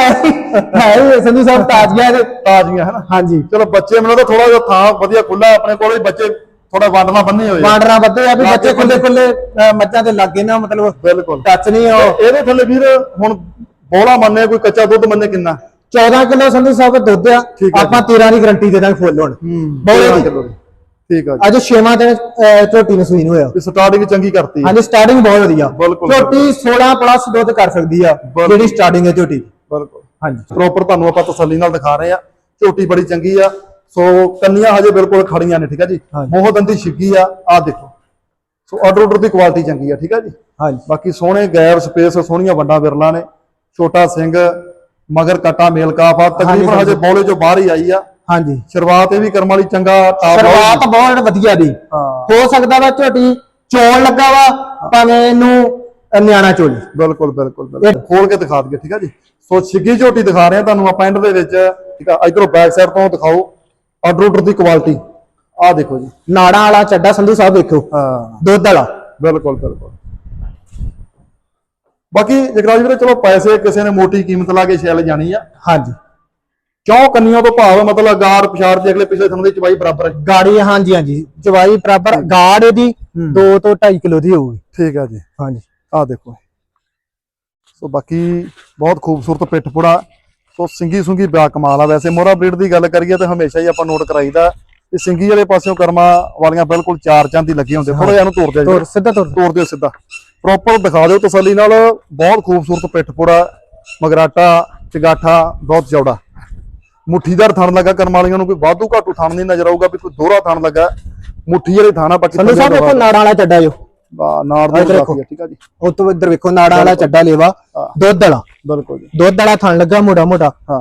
ਹੈ ਹੀ ਸੰਧੂ ਸਾਹਿਬ ਤਾਜੀਆਂ ਦੇ ਤਾਜ਼ੀਆਂ ਹਨਾ? ਹਾਂਜੀ। ਚਲੋ ਬੱਚੇ ਮੈਨੂੰ ਤਾਂ ਥੋੜਾ ਜਿਹਾ ਥਾਂ ਵਧੀਆ ਖੁੱਲਾ ਆਪਣੇ ਕੋਲ ਵੀ ਬੱਚੇ ਥੋੜਾ ਵੰਡਣਾ ਬੰਨੇ ਹੋਏ। ਬਾਰਡਰਾਂ ਬੱਦੇ ਆ ਵੀ ਬੱਚੇ ਖੁੱਲੇ ਖੁੱਲੇ ਮੱਝਾਂ ਦੇ ਲੱਗੇ ਨਾ ਮਤਲਬ ਬਿਲਕੁਲ। ਟੱਚ ਨਹੀਂ ਉਹ। ਇਹਦੇ ਥੱਲੇ ਵੀਰ ਹੁਣ ਬੋਲਾ ਮੰਨੇ ਕੋਈ ਕੱਚਾ ਦੁੱਧ ਮੰਨੇ ਕਿੰਨਾ? 14 ਕਿਲੋ ਸੰਧੂ ਸਾਹਿਬ ਦੁੱਧ ਆ ਠੀਕ ਆ ਆਪਾਂ 13 ਦੀ ਗਰੰਟੀ ਦੇ ਦਾਂਗੇ ਫੁੱਲ ਹੁਣ। ਬੋਲੇ ਦੀ। ਠੀਕ ਆ ਅੱਜ ਛੇਵਾਂ ਦਿਨ ਝੋਟੀ ਨੂੰ ਸੂਈ ਨੂੰ ਹੋਇਆ ਸਟਾਰਟਿੰਗ ਚੰਗੀ ਕਰਤੀ। ਹਾਂਜੀ ਸਟਾਰਟਿੰਗ ਬਹੁਤ ਵਧੀਆ। ਝੋਟੀ 16 ਪਲੱਸ ਦੁੱਧ ਕਰ ਸਕਦੀ ਆ। ਜਿਹੜੀ ਸਟਾਰਟਿੰਗ ਹੈ ਝੋਟੀ। ਬਿਲਕੁਲ। ਹਾਂਜੀ। ਪ੍ਰੋਪਰ ਤੁਹਾਨੂੰ ਆਪਾਂ ਤਸੱਲੀ ਨਾਲ ਦਿਖਾ ਰਹੇ ਆ। ਝੋਟੀ ਬੜੀ ਚੰਗੀ ਆ। ਸੋ ਕੰਨੀਆਂ ਹਜੇ ਬਿਲਕੁਲ ਖੜੀਆਂ ਨੇ ਠੀਕ ਆ ਜੀ? ਹਾਂਜੀ। ਮੋਹਦੰਦੀ ਛਿੱਗੀ ਆ। ਆ ਦੇਖੋ। ਸੋ ਆਰਡਰ ਆਰਡਰ ਦੀ ਕੁਆਲਿਟੀ ਚੰਗੀ ਆ ਠੀਕ ਆ ਜੀ? ਹਾਂਜੀ। ਬਾਕੀ ਸੋਹਣੇ ਗੈਰ ਸਪੇਸ ਸੋਹਣੀਆਂ ਵੱਡਾ ਵਿਰਲਾ ਨੇ। ਛੋਟਾ ਸਿੰਘ ਮਗਰ ਕਟਾ ਮੇਲ ਕਾਫ ਆ। ਤਕਰੀਬਨ ਹਾਂਜੀ। ਬੋਲੇ ਚੋਂ ਬਾਹਰ ਹੀ ਆਈ ਆ। ਹਾਂਜੀ। ਸ਼ੁਰੂਆਤ ਇਹ ਵੀ ਕਰਮ ਵਾਲੀ ਚੰਗਾ ਟਾਪ ਸ਼ੁਰੂਆਤ ਬਹੁਤ ਵਧੀਆ ਦੀ। ਹਾਂ। ਸਕਦਾ ਵਾ ਝੋਟੀ ਚੋਣ ਲੱਗਾ ਵਾ ਭਾਵੇਂ ਇਹਨੂੰ ਨਿਆਣਾ ਚੋਲੀ ਬਿਲਕੁਲ ਬਿਲਕੁਲ ਬਿਲਕੁਲ। ਖੋਲ ਕੇ ਦਿਖਾ ਦਈਏ ਠੀਕ ਆ ਜੀ? ਸੋ ਛਿੱਗੀ ਝੋਟੀ ਦਿਖਾ ਰਹੇ ਆ ਤੁਹਾਨੂੰ ਆਪਾਂ ਐਂਡ ਦੇ ਵਿੱਚ। ਠੀਕ ਆ ਇਧਰੋਂ ਬੈਕ ਸਾਈਡ ਤੋਂ ਦਿਖਾਓ। ਆਰਡਰ ਆਰਡਰ ਦੀ ਕੁਆਲਿਟੀ ਆ ਦੇਖੋ ਜੀ। ਨਾੜਾਂ ਵਾਲਾ ਚੱਡਾ ਸੰਧੂ ਸਾਹਿਬ ਵੇਖੋ ਹਾਂ। ਦੁੱਧ ਵਾਲਾ। ਬਿਲਕੁਲ ਬਿਲਕੁਲ। ਬਾਕੀ ਜਗਰਾਜ ਵੀਰੇ ਚਲੋ ਪੈਸੇ ਕਿਸੇ ਨੇ ਮੋਟੀ ਕੀਮਤ ਲਾ ਕੇ ਛੈਲ ਜਾਣੀ ਆ। ਹਾਂਜੀ। ਕਿਉਂ ਕੰਨੀਆਂ ਤੋਂ ਭਾਵ ਮਤਲਬ ਗਾਰ ਪਛਾੜ ਦੇ ਅਗਲੇ ਪਿਛਲੇ ਥਣ ਦੀ ਚਵਾਈ ਬਰਾਬਰ ਹੈ ਗਾੜੀ ਹਾਂਜੀ ਹਾਂਜੀ। ਚਵਾਈ ਬਰਾਬਰ ਗਾੜ ਇਹਦੀ 2 ਤੋਂ 2.5 ਕਿਲੋ ਦੀ ਹੋਊਗੀ। ਠੀਕ ਆ ਜੀ। ਹਾਂਜੀ। ਆ ਦੇਖੋ ਸੋ ਬਾਕੀ ਬਹੁਤ ਖੂਬਸੂਰਤ ਪਿੱਠ ਪੁੜਾ। ਸੋ ਸਿੰਗੀ ਸੁੰਗੀ ਬਿਆ ਕਮਾਲ ਆ ਵੈਸੇ। ਮੋਰਾ ਬਰੀਡ ਦੀ ਗੱਲ ਕਰੀਏ ਤਾਂ ਹਮੇਸ਼ਾ ਹੀ ਆਪਾਂ ਨੋਟ ਕਰਾਈਦਾ ਕਿ ਸਿੰਗੀ ਵਾਲੇ ਪਾਸਿਓਂ ਕਰਮਾਂ ਵਾਲੀਆਂ ਬਿਲਕੁਲ ਚਾਰ ਚੰਦ ਹੀ ਲੱਗੇ ਹੁੰਦੇ ਥੋੜਾ ਜਿਹਾ ਨੂੰ ਤੋੜ ਜੀ। ਤੁਰ ਸਿੱਧਾ ਤੁਰ। ਤੋੜ ਦਿਓ ਸਿੱਧਾ। ਪ੍ਰੋਪਰ ਦਿਖਾ ਦਿਓ ਤਸੱਲੀ ਨਾਲ। ਬਹੁਤ ਖੂਬਸੂਰਤ ਪਿੱਠ ਪੁੜਾ ਮਗਰਾਟਾ ਚਗਾਠਾ ਬਹੁਤ ਚੌੜਾ। ਮੁੱਠੀਦਾਰ ਥਣ ਲੱਗਾ ਕਰਮ ਵਾਲੀਆਂ ਨੂੰ ਕੋਈ ਵਾਧੂ ਘਾਟੂ ਥਣ ਨਹੀਂ ਨਜ਼ਰ ਆਊਗਾ ਵੀ ਕੋਈ ਦੋਹਰਾ ਥਣ ਲੱਗਾ। ਮੁੱਠੀ ਵਾਲੇ ਥਾਣਾ ਬਾਕੀ ਸੰਧੂ ਸਾਹਿਬ ਵੇਖੋ ਨਾੜਾਂ ਵਾਲਾ ਚੱਡਾ ਜੋ। ਨਾੜ ਦੇ ਦੇਖੋ। ਠੀਕ ਆ ਜੀ। ਉਹ ਤੋਂ ਇੱਧਰ ਵੇਖੋ ਨਾੜਾਂ ਵਾਲਾ ਚੱਡਾ ਲੇਵਾ। ਦੁੱਧ ਵਾਲਾ। ਬਿਲਕੁਲ ਜੀ। ਦੁੱਧ ਵਾਲਾ ਥਣ ਲੱਗਾ ਮੋਟਾ ਮੋਟਾ ਹਾਂ।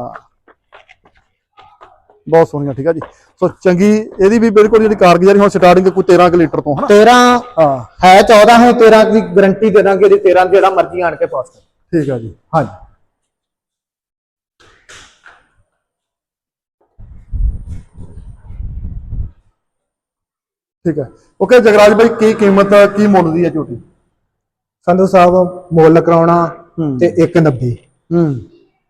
ਬਹੁਤ ਸੋਹਣੀਆਂ ਠੀਕ ਆ ਜੀ। ਸੋ ਚੰਗੀ ਇਹਦੀ ਵੀ ਬਿਲਕੁਲ ਜਿਹੜੀ ਕਾਰਗੁਜ਼ਾਰੀ ਹੁਣ ਸਟਾਰਟਿੰਗ ਕੋਈ 13 ਕੁ ਲੀਟਰ ਤੋਂ ਹਨਾ? 13 ਹਾਂ। ਹੈ 14 ਹੈ 13 ਦੀ ਗਾਰੰਟੀ ਦੇ ਦਾਂਗੇ ਜੀ 13 ਜਿਹੜਾ ਮਰਜ਼ੀ ਆਣ ਕੇ ਪਾਸ ਕਰ। ਠੀਕ ਆ ਜੀ ਹਾਂਜੀ। ਠੀਕ ਹੈ ਓਕੇ ਜਗਰਾਜ ਭਾਈ ਕੀ ਕੀਮਤ ਕੀ ਮੁੱਲ ਦੀ ਹੈ ਝੋਟੀ? ਸੰਧੂ ਸਾਹਿਬ ਮੁੱਲ ਕਰਾਉਣਾ। ਤੇ 190 ਹੂੰ।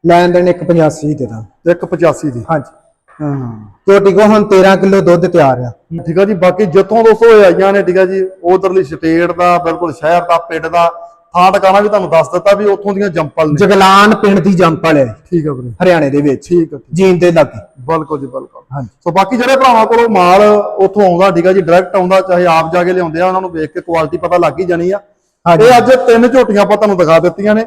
ਲੈਣ ਦੇਣ 185 ਦੇ ਦਾਂ 185 ਦੀ। ਹਾਂਜੀ। ਹਾਂ। ਝੋਟੀ ਕੋ ਹੁਣ 13 ਕਿਲੋ ਦੁੱਧ ਤਿਆਰ ਆ। ਠੀਕ ਆ ਜੀ ਬਾਕੀ ਜਿੱਥੋਂ ਦੋਸਤੋ ਇਹ ਆਈਆਂ ਨੇ ਠੀਕ ਆ ਜੀ ਉਧਰਲੀ ਸਟੇਟ ਦਾ ਬਿਲਕੁਲ ਸ਼ਹਿਰ ਦਾ ਪਿੰਡ ਦਾ ਥਾਂ ਟਿਕਾਣਾ ਵੀ ਤੁਹਾਨੂੰ ਦੱਸ ਦਿੱਤਾ ਵੀ ਉੱਥੋਂ ਦੀਆਂ ਜੰਪਲ ਨੇ। ਜਗਲਾਨ ਪਿੰਡ ਦੀ ਜੰਪਲ ਹੈ। ਠੀਕ ਆ ਵੀਰੇ। ਹਰਿਆਣੇ ਦੇ ਵਿੱਚ। ਠੀਕ ਆ। ਠੀਕ। ਜੀਨ ਦੇ ਲਾਗੇ। ਬਿਲਕੁਲ ਜੀ ਬਿਲਕੁਲ। ਹਾਂਜੀ। ਸੋ ਬਾਕੀ ਜਿਹੜੇ ਭਰਾਵਾਂ ਕੋਲੋਂ ਮਾਲ ਉੱਥੋਂ ਆਉਂਦਾ ਠੀਕ ਆ ਜੀ ਡਾਇਰੈਕਟ ਆਉਂਦਾ ਚਾਹੇ ਆਪ ਜਾ ਕੇ ਲਿਆਉਂਦੇ ਆ ਉਹਨਾਂ ਨੂੰ ਵੇਖ ਕੇ ਕੁਆਲਿਟੀ ਪਤਾ ਲੱਗ ਹੀ ਜਾਣੀ ਆ। ਹਾਂਜੀ। ਇਹ ਅੱਜ ਤਿੰਨ ਝੋਟੀਆਂ ਆਪਾਂ ਤੁਹਾਨੂੰ ਦਿਖਾ ਦਿੱਤੀਆਂ ਨੇ।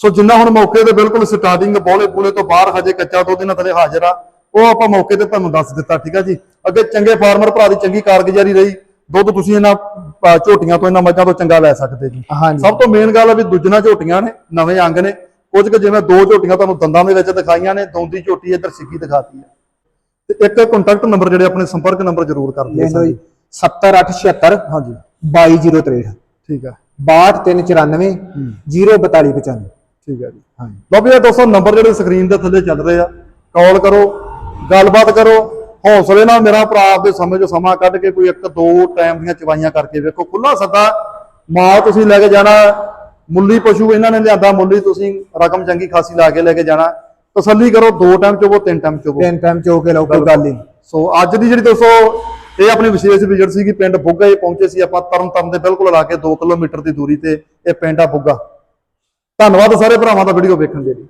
ਸੋ ਜਿੰਨਾ ਹੁਣ ਮੌਕੇ ਤੇ ਬਿਲਕੁਲ ਸਟਾਰਟਿੰਗ ਬੋਲੇ ਬੂਲੇ ਤੋਂ ਬਾਹਰ ਹਜੇ ਕੱਚਾ ਦੁੱਧ ਇਹਨਾਂ ਥਲੇ ਹਾਜ਼ਰ ਆ। ਉਹ ਆਪਾਂ ਮੌਕੇ ਤੇ ਤੁਹਾਨੂੰ ਦੱਸ ਦਿੱਤਾ ਠੀਕ ਆ ਜੀ? ਅੱਗੇ ਚੰਗੇ ਫਾਰਮਰ ਭਰਾ ਦੀ ਚੰਗੀ ਕਾਰਗੁਜ਼ਾਰੀ ਰਹੀ। ਦੁੱਧ ਤੁਸੀਂ ਇਹਨਾਂ ਅਹ, ਝੋਟੀਆਂ ਤੋਂ ਇਹਨਾਂ ਮੱਝਾਂ ਤੋਂ ਚੰਗਾ ਲੈ ਸਕਦੇ ਜੀ। ਹਾਂਜੀ। ਸਭ ਤੋਂ ਮੇਨ ਗੱਲ ਆ ਵੀ ਦੂਜੀਆਂ ਝੋਟੀਆਂ ਨੇ ਨਵੇਂ ਅੰਗ ਨੇ। ਕੁਝ ਕੁ ਜਿਵੇਂ ਦੋ ਝੋਟੀਆਂ ਤੁਹਾਨੂੰ ਦੰਦਾਂ ਦੇ ਵਿੱਚ ਦਿਖਾਈਆਂ ਨੇ ਦੋਂਦੀ ਝੋਟੀ ਇੱਧਰ ਸਿੱਗੀ ਦਿਖਾਤੀ ਹੈ ਤੇ ਇੱਕ ਕੰਟੈਕਟ ਨੰਬਰ ਜਿਹੜੇ ਆਪਣੇ ਸੰਪਰਕ ਨੰਬਰ ਜ਼ਰੂਰ ਕਰ ਦਿਓ ਲੈ ਲਓ ਜੀ। 70876 ਹਾਂਜੀ। 22063 ਠੀਕ ਹੈ। 62394 04295 ਠੀਕ ਹੈ ਜੀ। ਹਾਂਜੀ। ਵੀ ਇਹ ਦੋਸਤੋ ਨੰਬਰ ਜਿਹੜੇ ਸਕਰੀਨ ਦੇ ਥੱਲੇ ਚੱਲ ਰਹੇ ਆ। ਕਾਲ ਕਰੋ। ਗੱਲਬਾਤ ਕਰੋ ਹੌਸਲੇ ਨਾਲ ਮੇਰਾ ਭਰਾ ਆਪਦੇ ਸਮੇਂ 'ਚੋਂ ਸਮਾਂ ਕੱਢ ਕੇ ਕੋਈ ਇੱਕ ਦੋ ਟਾਈਮ ਦੀਆਂ ਚਵਾਈਆਂ ਕਰਕੇ ਵੇਖੋ ਖੁੱਲਾ ਸੱਦਾ ਮਾਲ ਤੁਸੀਂ ਲੈ ਕੇ ਜਾਣਾ ਮੁੱਲੀ ਪਸ਼ੂ ਇਹਨਾਂ ਨੇ ਲਿਆਂਦਾ ਮੁੱਲੀ ਤੁਸੀਂ ਰਕਮ ਚੰਗੀ ਖਾਸੀ ਲਾ ਕੇ ਲੈ ਕੇ ਜਾਣਾ ਤਸੱਲੀ ਕਰੋ ਦੋ ਟਾਈਮ ਚੋਵੋ ਤਿੰਨ ਟਾਈਮ ਚੋਵੋ। ਤਿੰਨ ਟਾਈਮ ਚੋ ਕੇ ਲਓ ਕੋਈ ਗੱਲ ਨਹੀਂ। ਸੋ ਅੱਜ ਦੀ ਜਿਹੜੀ ਦੋਸਤੋ ਇਹ ਆਪਣੀ ਵਿਸ਼ੇਸ਼ ਵਿਜ਼ਿਟ ਸੀਗੀ ਪਿੰਡ ਬੁੱਗਾ ਇਹ ਪਹੁੰਚੇ ਸੀ ਆਪਾਂ ਤਰਨ ਤਾਰਨ ਦੇ ਬਿਲਕੁਲ ਲਾ ਕੇ 2 ਕਿਲੋਮੀਟਰ ਦੀ ਦੂਰੀ ਤੇ ਇਹ ਪਿੰਡ ਆ ਬੁੱਗਾ। ਧੰਨਵਾਦ ਸਾਰੇ ਭਰਾਵਾਂ ਦਾ ਵੀਡੀਓ ਵੇਖਣ ਦੇ ਲਈ।